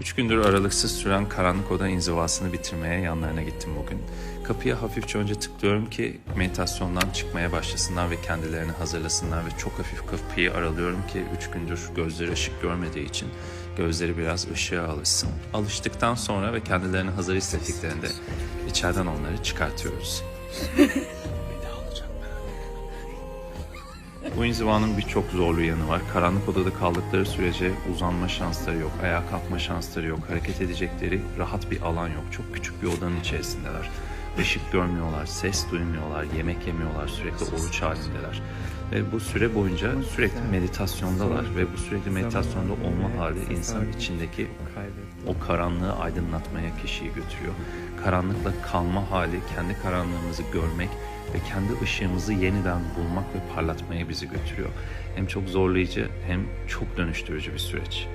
Üç gündür aralıksız süren karanlık oda inzivasını bitirmeye yanlarına gittim bugün. Kapıya hafifçe önce tıklıyorum ki meditasyondan çıkmaya başlasınlar ve kendilerini hazırlasınlar ve çok hafif kapıyı aralıyorum ki üç gündür gözleri ışık görmediği için gözleri biraz ışığa alışsın. Alıştıktan sonra ve kendilerini hazır hissettiklerinde içeriden onları çıkartıyoruz. Bu inzivanın birçok zorlu yanı var. Karanlık odada kaldıkları sürece uzanma şansları yok, ayağa kalkma şansları yok, hareket edecekleri rahat bir alan yok. Çok küçük bir odanın içerisindeler. Işık görmüyorlar, ses duymuyorlar, yemek yemiyorlar, sürekli oruç halindeler. Ve bu süre boyunca sürekli meditasyondalar ve bu sürekli meditasyonda olma hali insan içindeki o karanlığı aydınlatmaya kişiyi götürüyor. Karanlıkla kalma hali, kendi karanlığımızı görmek ve kendi ışığımızı yeniden bulmak ve parlatmaya bizi götürüyor. Hem çok zorlayıcı hem çok dönüştürücü bir süreç.